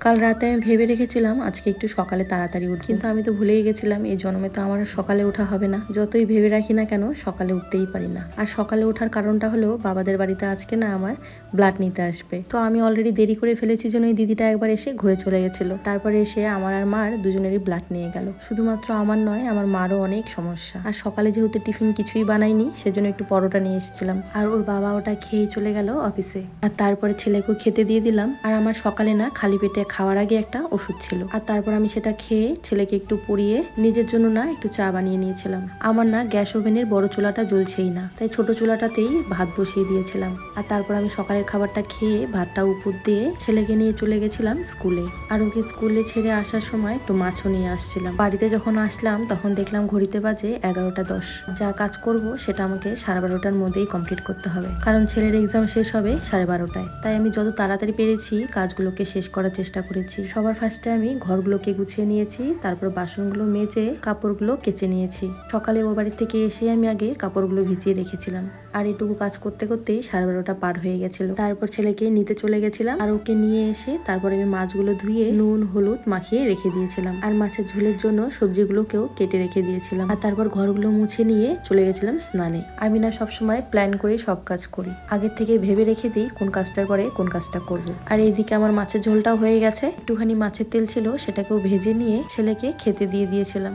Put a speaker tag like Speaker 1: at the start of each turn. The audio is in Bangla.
Speaker 1: কাল রাতে আমি ভেবে রেখেছিলাম আজকে একটু সকালে তাড়াতাড়ি উঠ কিন্তু আমি তো ভুলেই গেছিলাম, এই জন্মে তো আমার সকালে ওঠা হবে না। যতই ভেবে রাখি না কেন, সকালে উঠতেই পারি না। আর সকালে ওঠার কারণটা হলো, বাবাদের বাড়িতে আজকে না আমার ব্লাড নিতে আসবে। তো আমি অলরেডি দেরি করে ফেলেছি জন্য দিদিটা একবার এসে ঘুরে চলে গেছিল। তারপরে এসে আমার আর মার দুজনেরই ব্লাড নিয়ে গেল। শুধুমাত্র আমার নয়, আমার মারও অনেক সমস্যা। আর সকালে যেহেতু টিফিন কিছুই বানাইনি, সেজন্য একটু পরোটা নিয়ে এসেছিলাম। আর ওর বাবা ওটা খেয়ে চলে গেল অফিসে। আর তারপরে ছেলেকেও খেতে দিয়ে দিলাম। আর আমার সকালে না খালি পেটে খাওয়ার আগে একটা ওষুধ ছিল। আর তারপর আমি সেটা খেয়ে ছেলেকে একটু পুড়িয়ে নিজের জন্য না একটু চা বানিয়ে নিয়েছিলাম। আমার না গ্যাস ওভেনের বড় চুলাটা জ্বলছেই না, তাই ছোট চুলাটাতেই ভাত বসিয়ে দিয়েছিলাম। আর তারপর আমি সকালের খাবারটা খেয়ে ভাতটা উপর দিয়ে ছেলেকে নিয়ে চলে গেছিলাম স্কুলে। আর ওকে স্কুলে ছেড়ে আসার সময় একটু মাছও নিয়ে আসছিলাম। বাড়িতে যখন আসলাম, তখন দেখলাম ঘড়িতে বাজে এগারোটা দশ। যা কাজ করব সেটা আমাকে সাড়ে বারোটার মধ্যেই কমপ্লিট করতে হবে। কারণ ছেলের এক্সাম শেষ হবে সাড়ে বারোটায়। তাই আমি যত তাড়াতাড়ি পেরেছি কাজগুলোকে শেষ করার চেষ্টা করেছি। সবার ফার্স্টে আমি ঘরগুলোকে গুছিয়ে নিয়েছি, তারপর বাসনগুলো মেজে কাপড়গুলো কেচে নিয়েছি। সকালে ও বাড়ি থেকে এসে আমি আগে কাপড়গুলো ভিজিয়ে রেখেছিলাম। আর এটুকু কাজ করতে করতেই সাড়ে বারোটা পার হয়ে গেছিল। তারপর ছেলেকে নিতে চলে গেছিলাম। আর ওকে নিয়ে এসে তারপর আমি মাছগুলো ধুয়ে নুন, হলুদ মাখিয়ে রেখে দিয়েছিলাম। আর মাছের ঝোলের জন্য সবজিগুলোকেও কেটে রেখে দিয়েছিলাম। আর তারপর ঘরগুলো মুছে নিয়ে চলে গেছিলাম স্নানে। আমি না সবসময় প্ল্যান করে সব কাজ করি। আগের থেকে ভেবে রেখে দিই কোন কাজটার পরে কোন কাজটা করব। আর এইদিকে আমার মাছের ঝোলটাও হয়ে গেছে। একটুখানি মাছের তেল ছিল সেটাকেও ভেজে নিয়ে ছেলেকে খেতে দিয়ে দিয়েছিলাম।